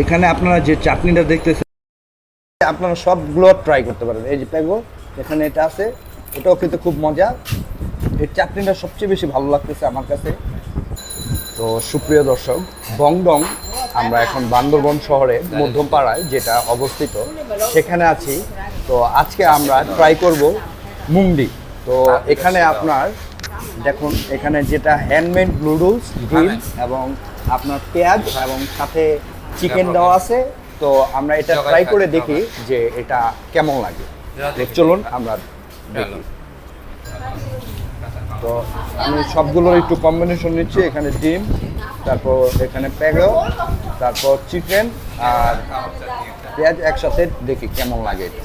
এখানে আপনারা যে চাটনিটা দেখতেছেন আপনারা সবগুলো ট্রাই করতে পারেন। এই যে প্যাগো এখানে এটা আছে এটাও কিন্তু খুব মজা। এই চাটনিটা সবচেয়ে বেশি ভালো লাগতেছে আমার কাছে। তো সুপ্রিয় দর্শক বংডং আমরা এখন বান্দরবন শহরে মধ্যমপাড়ায় যেটা অবস্থিত সেখানে আছি। তো আজকে আমরা ট্রাই করব মুংডি তো এখানে আপনার দেখুন এখানে যেটা হ্যান্ডমেড নুডলস ডিম এবং আপনার পেঁয়াজ এবং সাথে চিকেন দেওয়া আছে। তো আমরা এটা ট্রাই করে দেখি যে এটা কেমন লাগে। চলুন আমরা দেখি। তো আমি সবগুলোর একটু কম্বিনেশন নিচ্ছি এখানে ডিম তারপর এখানে প্যাগো তারপর চিকেন আর পেঁয়াজ একসাথে দেখি কেমন লাগে। এটা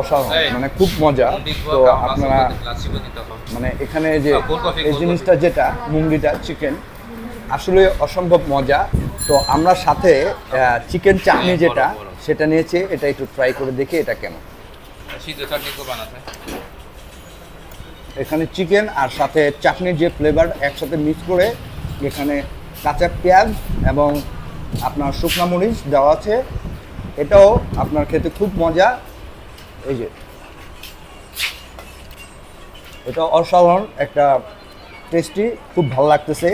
অসাধারণ মানে খুব মজা। তো আপনারা মানে এখানে যে এই জিনিসটা যেটা মুঙ্গিটা চিকেন আসলে অসম্ভব মজা। তো আমরা সাথে চিকেন চাটনি যেটা সেটা নিয়েছি এটা একটু ট্রাই করে দেখি এটা কেমন। এখানে চিকেন আর সাথে চাটনির যে ফ্লেভার একসাথে মিক্স করে এখানে কাঁচা পেঁয়াজ এবং আপনার শুকনা মরিচ দেওয়া আছে। এটাও আপনার খেতে খুব মজা। এই যে। এটা অসাধারণ একটা টেস্টি খুব ভালো লাগতেছে।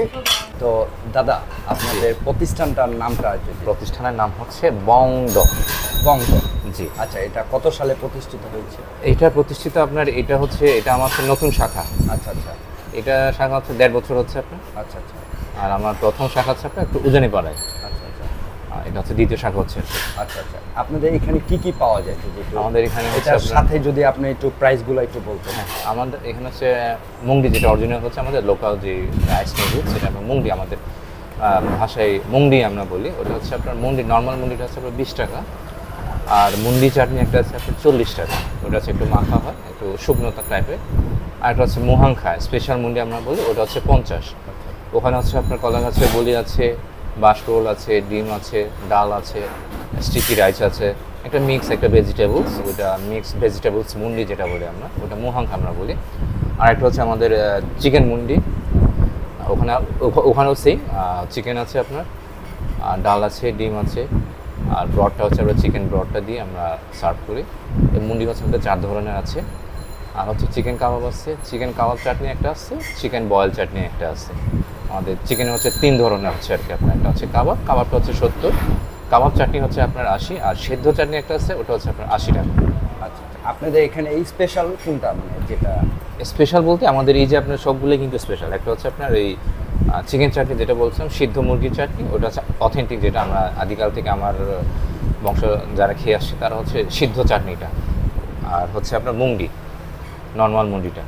তো দাদা আপনাদের প্রতিষ্ঠানটার নামটা আছে প্রতিষ্ঠানের নাম হচ্ছে বংড। বঙ্গ জি। আচ্ছা এটা কত সালে প্রতিষ্ঠিত হয়েছে? এটা প্রতিষ্ঠিত আপনার এটা হচ্ছে এটা আমার হচ্ছে নতুন শাখা। আচ্ছা আচ্ছা। এটা শাখা হচ্ছে দেড় বছর হচ্ছে আপনার। আচ্ছা আচ্ছা। আর আমার প্রথম শাখা হচ্ছে আপনার একটু উজানি পাড়ায় এটা হচ্ছে দ্বিতীয় শাখা হচ্ছে। আচ্ছা আচ্ছা। আপনাদের এখানে কি কি পাওয়া যায়? আমাদের এখানে এটার সাথে যদি আপনি একটু প্রাইসগুলো একটু বলতেন। হ্যাঁ আমাদের এখানে হচ্ছে মুংডি যেটা অরিজিনাল হচ্ছে আমাদের লোকাল যে রাইস সেটা আমরা মুংডি আমাদের ভাষায় মুংডি আমরা বলি। ওটা হচ্ছে আপনার মুন্ডি নর্মাল মুন্ডিটা হচ্ছে আপনার বিশ টাকা। আর মুন্ডি চাটনি একটা আছে আপনার চল্লিশ টাকা। ওটা হচ্ছে একটু মাখা হয় একটু শুকনোতা টাইপের আর একটা হচ্ছে মোহাংখা স্পেশাল মুন্ডি আমরা বলি ওটা হচ্ছে পঞ্চাশ। ওখানে হচ্ছে আপনার কলা গাছের বলি আছে বাসকোল আছে, ডিম আছে, ডাল আছে, স্টিকি রাইস আছে, একটা মিক্স একটা ভেজিটেবলস ওটা মিক্স ভেজিটেবলস মুন্ডি যেটা বলি আমরা, ওটা মোহাংখা আমরা বলি। আর একটা হচ্ছে আমাদের চিকেন মুন্ডি। ওখানে, ওখা- ওখানেও সেই চিকেন আছে আপনার, আর ডাল আছে, ডিম আছে, আর ব্রডটা হচ্ছে আমরা চিকেন ব্রডটা দিয়ে আমরা সার্ভ করি। এই মুন্ডি হচ্ছে আমাদের চার ধরনের আছে। আর হচ্ছে চিকেন কাবাব আছে চিকেন কাবাব চাটনি একটা আছে চিকেন বয়েল চাটনি একটা আছে। আমাদের চিকেনে হচ্ছে তিন ধরনের হচ্ছে আর কি আপনার একটা হচ্ছে কাবাব কাবাবটা হচ্ছে সত্তর কাবাব চাটনি হচ্ছে আপনার আশি আর সেদ্ধ চাটনি একটা আছে ওটা হচ্ছে আপনার আশি টাকা। আচ্ছা আচ্ছা। আপনাদের এখানে এই স্পেশাল কোনটা মানে যেটা? স্পেশাল বলতে আমাদের এই যে আপনার সবগুলোই কিন্তু স্পেশাল একটা হচ্ছে আপনার এই চিকেন চাটনি যেটা বলছিলাম সিদ্ধ মুরগির চাটনি ওটা হচ্ছে অথেন্টিক যেটা আমরা আদিকাল থেকে আমার বংশ যারা খেয়ে আসছে তারা হচ্ছে সিদ্ধ চাটনিটা। আর হচ্ছে আপনার মুন্ডি নর্মাল মুন্ডিটা।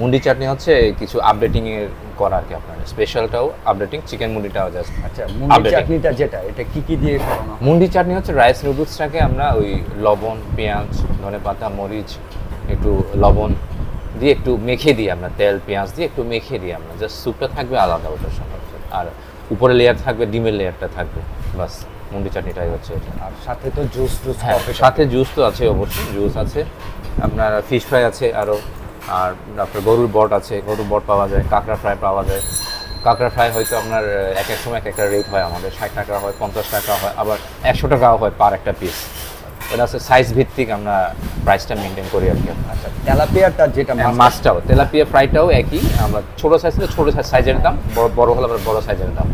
মুন্ডি চাটনি হচ্ছে কিছু আপডেটিং এর করা আর কি আপনার স্পেশালটাও আপডেটিং চিকেন মুন্ডিটাও জাস্ট আচ্ছা মুন্ডি চাটনিটা যেটা এটা কি কি দিয়ে হয়? মুন্ডি চাটনি হচ্ছে রাইস নুডলসটাকে আমরা ওই লবণ পেঁয়াজ ধনে পাতা মরিচ একটু লবণ দিয়ে একটু মেখে দিই আমরা তেল পেঁয়াজ দিয়ে একটু মেখে দিই আমরা জাস্ট স্যুপটা থাকবে আলাদা ওটার সঙ্গে আর উপরে লেয়ার থাকবে ডিমের লেয়ারটা থাকবে বাস মুন্ডি চাটনিটাই হচ্ছে এটা। আর সাথে তো জুস টুস হ্যাঁ সাথে জুস তো আছে অবশ্যই জুস আছে। আপনার ফিশ ফ্রাই আছে আরও আর আপনার গরুর বট আছে গরুর বট পাওয়া যায় কাঁকড়া ফ্রাই পাওয়া যায়। কাঁকড়া ফ্রাই হয়তো আপনার এক এক সময় এক একটা রেট হয় আমাদের ষাট টাকা হয় পঞ্চাশ টাকা হয় আবার একশো টাকাও হয় পার একটা পিস এটা হচ্ছে সাইজ ভিত্তিক আমরা প্রাইসটা মেনটেন করি আর কি আচ্ছা তেলাপিয়াটা যেটা হ্যাঁ, মাছটাও তেলাপিয়া ফ্রাইটাও একই। আমরা ছোটো সাইজ থেকে ছোটো সাইজের দাম বড় বড় হলে আবার বড় সাইজের দাম।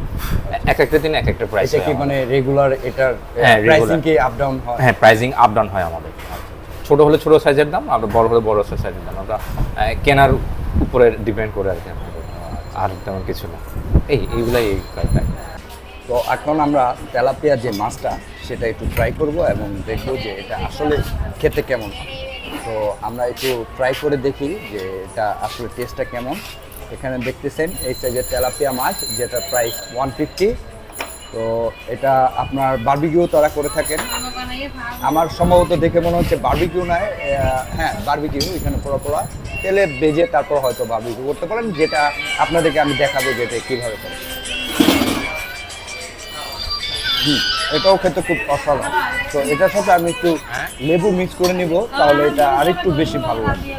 এক একটা দিন এক একটা প্রাইস এটা কি মানে রেগুলার এটার হ্যাঁ। প্রাইসিং কি আপ ডাউন হয়? হ্যাঁ প্রাইজিং আপ ডাউন হয় আমাদের। ছোট হলে ছোট সাইজের দাম, আর বড় হলে বড় সাইজের দাম। আমরা কেনার উপরে ডিপেন্ড করে আর কি আর তেমন কিছু না। এই, এইগুলাই এই তো এখন আমরা তেলাপিয়া যে মাছটা, সেটা একটু ট্রাই করব এবং দেখব যে এটা আসলে খেতে কেমন। তো আমরা একটু ট্রাই করে দেখি যে এটা আসলে টেস্টটা কেমন। এখানে দেখতেছেন এই সাইজের তেলাপিয়া মাছ, যেটা প্রাইস ওয়ান ফিফটি তো এটা আপনার বার্বিকিউ তারা করে থাকেন। আমার সম্ভবত দেখে মনে হচ্ছে বার্বিকিউ নয় হ্যাঁ বার্বিকিউ এখানে পোড়া পোড়া তেলে বেজে তারপর হয়তো বার্বিকিউ করতে পারেন যেটা আপনাদেরকে আমি দেখাবো যে এটা কীভাবে করে হুম, এটাও খেতে খুব অসাধারণ। তো এটার সাথে আমি একটু লেবু মিক্স করে নিব তাহলে এটা আরেকটু বেশি ভালো লাগবে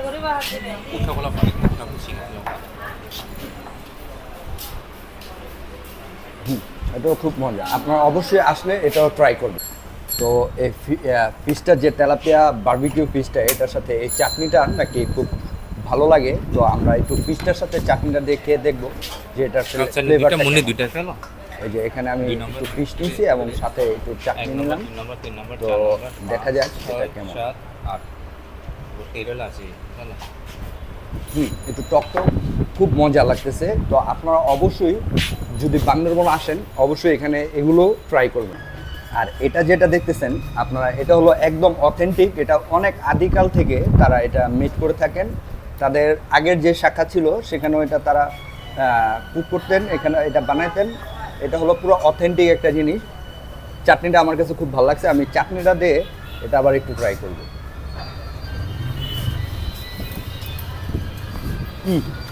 উঠা বলা পানি উঠা কুচি এটাও খুব মজা। আপনারা অবশ্যই আসলে এটাও ট্রাই করবেন। তো এই ফিশটা যে তেলাপিয়া বার্বিকিউ ফিশটা এটার সাথে এই চাটনিটা নাকি খুব ভালো লাগে। তো আমরা একটু ফিশটার সাথে চাটনিটা দিয়ে খেয়ে দেখব যে এটার আচ্ছা ফ্লেভারটা দুইটা ফেলো এই যে এখানে আমি একটু ফিশ নিয়েছি এবং সাথে একটু চাটনি নিলাম। তো দেখা যাক সেটা কেমন। হুম একটু টক টক খুব মজা লাগতেছে। তো আপনারা অবশ্যই যদি বান্দরবন আসেন, অবশ্যই এখানে এগুলো ট্রাই করবেন। আর এটা যেটা দেখতেছেন আপনারা, এটা হলো একদম অথেন্টিক এটা অনেক আদিকাল থেকে তারা এটা মিট করে থাকেন। তাদের আগের যে শাখা ছিল, সেখানেও এটা তারা কুক করতেন, এখানে এটা বানাইতেন এটা হলো পুরো অথেন্টিক একটা জিনিস। চাটনিটা আমার কাছে খুব ভালো লাগছে। আমি চাটনিটা দিয়ে এটা আবার একটু ট্রাই করব।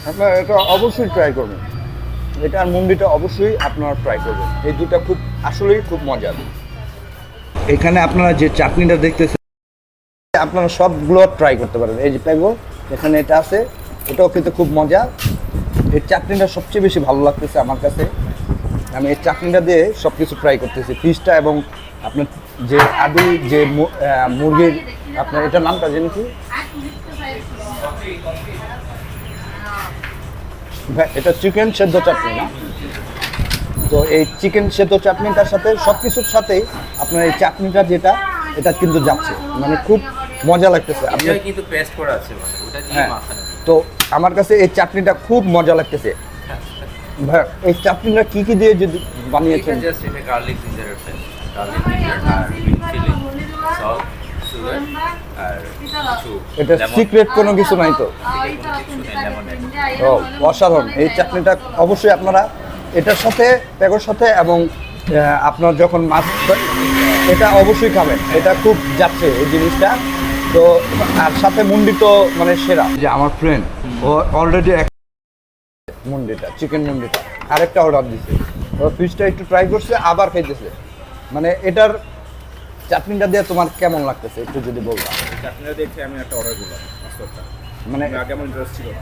আপনারা এটা অবশ্যই ট্রাই করবেন। এটা আর মুন্ডিটা অবশ্যই আপনারা ট্রাই করবেন। এই দুটা খুব আসলেই খুব মজার। এখানে আপনারা যে চাটনিটা দেখতেছেন আপনারা সবগুলো ট্রাই করতে পারেন এই যে প্যাগো এখানে এটা আছে এটাও কিন্তু খুব মজা। এই চাটনিটা সবচেয়ে বেশি ভালো লাগতেছে আমার কাছে। আমি এই চাটনিটা দিয়ে সব কিছু ট্রাই করতেছি। ফিশটা এবং আপনার যে আদি যে মুরগির আপনার এটার নামটা জেনে কি? ভাই, এটা চিকেন সেদ্ধ চাটনি না। তো এই চিকেন সেদ্ধ চাটনিটার সাথে সব কিছুর সাথেই আপনার এই চাটনিটা যেটা এটা কিন্তু যাচ্ছে। মানে খুব মজা লাগতেছে। আপনি কিন্তু পেস্ট করা আছে মানে হ্যাঁ। তো আমার কাছে এই চাটনিটা খুব মজা লাগতেছে। ভাই এই চাটনিটা কি কি দিয়ে যদি বানিয়েছেন? জাস্ট এটা গার্লিক জিঞ্জারের গার্লিক জিঞ্জার আর চিলি সল্ট সুগার আর এটা। সিক্রেট কোনো কিছু নাই তো। ও অসাধারণ। এই চাটনিটা অবশ্যই আপনারা এটার সাথে প্যাগোর সাথে এবং আপনার যখন মাছ এটা অবশ্যই খাবেন। এটা খুব যাচ্ছে এই জিনিসটা। তো আর সাথে মুন্ডি তো মানে সেরা। যে আমার ফ্রেন্ড ও অলরেডি এক মুন্ডিটা চিকেন মুন্ডিটা। আরেকটা অর্ডার দিছে। ও ফিশটা একটু ট্রাই করছে আবার খাইতেছে। মানে এটার চাটনিটা দিয়ে তোমার কেমন লাগতেছে? একটু যদি বলবা চাটনিটা দেখে আমি একটা অর্ডার করলাম মানে আগে আমার ইন্টারেস্ট ছিল না।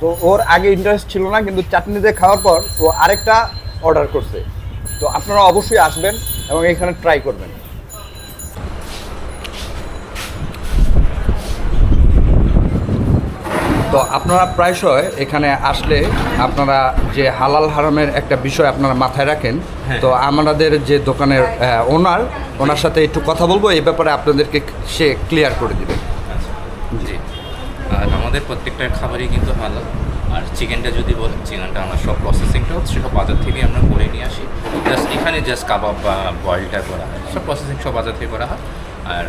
তো ওর আগে ইন্টারেস্ট ছিল না কিন্তু চাটনি দিয়ে খাওয়ার পর ও আরেকটা অর্ডার করছে। তো আপনারা অবশ্যই আসবেন এবং এখানে ট্রাই করবেন। তো আপনারা প্রায়শই এখানে আসলে আপনারা যে হালাল হারামের একটা বিষয় আপনারা মাথায় রাখেন। তো আমাদের যে দোকানের ওনার ওনার সাথে একটু কথা বলব এই ব্যাপারে আপনাদেরকে সে ক্লিয়ার করে দেবে। আচ্ছা। জি। আর আমাদের প্রত্যেকটা খাবারই কিন্তু ভালো আর চিকেনটা যদি বলেন চিকেনটা আমরা সব প্রসেসিংটা হচ্ছে সব বাজার থেকে আমরা করে নিয়ে আসি। জাস্ট এখানে জাস্ট কাবাব বা বয়েলটা করা হয়। সব প্রসেসিং সব বাজার থেকে করা হয়। আর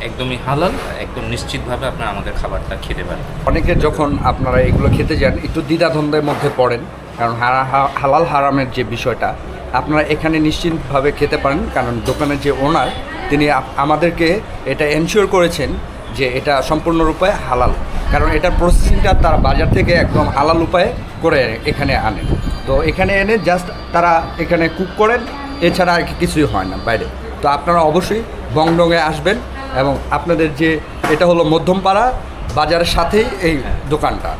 একদমই হালাল একদম নিশ্চিতভাবে আপনারা আমাদের খাবারটা খেতে পারেন। অনেকে যখন আপনারা এগুলো খেতে যান একটু দ্বিধাদ্বন্দ্বের মধ্যে পড়েন। কারণ হারা- হা- হালাল হারামের যে বিষয়টা আপনারা এখানে নিশ্চিতভাবে খেতে পারেন, কারণ দোকানের যে ওনার, তিনি আমাদেরকে এটা এনশিওর করেছেন যে এটা সম্পূর্ণরূপে হালাল। কারণ এটার প্রসেসিংটা তারা বাজার থেকে একদম হালাল উপায়ে করে এখানে আনে তো এখানে এনে জাস্ট তারা এখানে কুক করেন, এছাড়া আর কিছুই হয় না বাইরে। তো আপনারা অবশ্যই বংডংয়ে আসবেন এবং আপনাদের যে, এটা হলো মধ্যমপাড়া বাজারের সাথেই এই দোকানটা।